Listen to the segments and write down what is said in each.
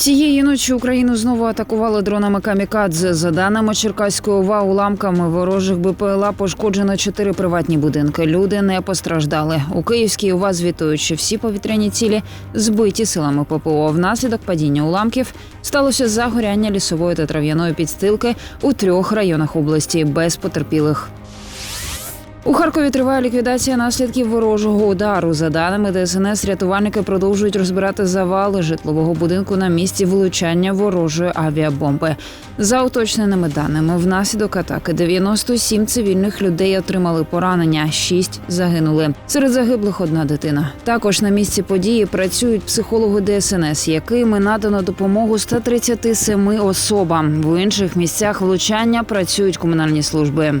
Цієї ночі Україну знову атакували дронами камікадзе. За даними Черкаської ОВА, уламками ворожих БПЛА пошкоджено чотири приватні будинки. Люди не постраждали. У Київській ОВА звітують, що всі повітряні цілі збиті силами ППО. Внаслідок падіння уламків сталося загоряння лісової та трав'яної підстилки у трьох районах області без потерпілих. У Харкові триває ліквідація наслідків ворожого удару. За даними ДСНС, рятувальники продовжують розбирати завали житлового будинку на місці влучання ворожої авіабомби. За уточненими даними, внаслідок атаки 97 цивільних людей отримали поранення, 6 загинули. Серед загиблих одна дитина. Також на місці події працюють психологи ДСНС, якими надано допомогу 137 особам. В інших місцях влучання працюють комунальні служби.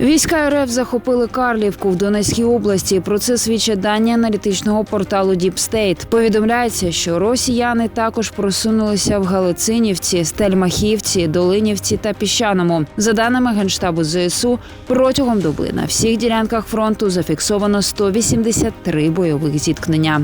Війська РФ захопили Карлівку в Донецькій області. Про це свідчать дані аналітичного порталу State. Повідомляється, що росіяни також просунулися в Галицинівці, Стельмахівці, Долинівці та Піщаному. За даними генштабу ЗСУ, протягом доби на всіх ділянках фронту зафіксовано 183 бойових зіткнення.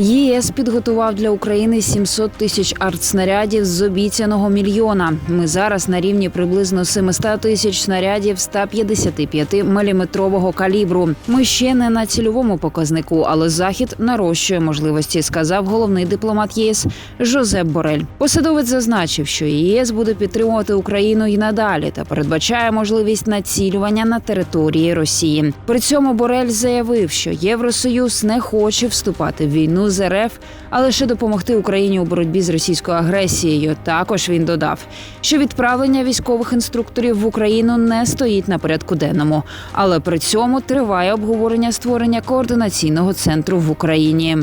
ЄС підготував для України 700 тисяч артснарядів з обіцяного мільйона. Ми зараз на рівні приблизно 700 тисяч снарядів 155 міліметрового калібру. Ми ще не на цільовому показнику, але захід нарощує можливості, сказав головний дипломат ЄС Жозеп Борель. Посадовець зазначив, що ЄС буде підтримувати Україну і надалі та передбачає можливість націлювання на території Росії. При цьому Борель заявив, що Євросоюз не хоче вступати в війну з РФ, а лише допомогти Україні у боротьбі з російською агресією. Також він додав, що відправлення військових інструкторів в Україну не стоїть на порядку денному, але при цьому триває обговорення створення координаційного центру в Україні.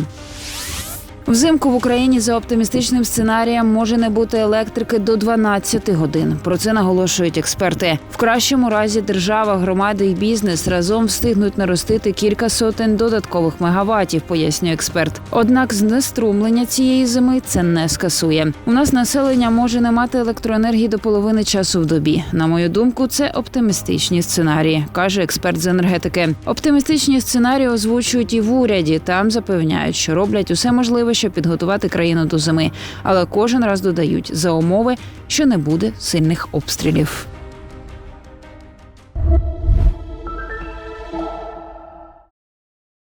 Взимку в Україні за оптимістичним сценарієм може не бути електрики до 12 годин. Про це наголошують експерти. В кращому разі держава, громади і бізнес разом встигнуть наростити кілька сотень додаткових мегаватів, пояснює експерт. Однак знеструмлення цієї зими це не скасує. У нас населення може не мати електроенергії до половини часу в добі. На мою думку, це оптимістичні сценарії, каже експерт з енергетики. Оптимістичні сценарії озвучують і в уряді. Там запевняють, що роблять усе можливе, щоб підготувати країну до зими, але кожен раз додають за умови, що не буде сильних обстрілів.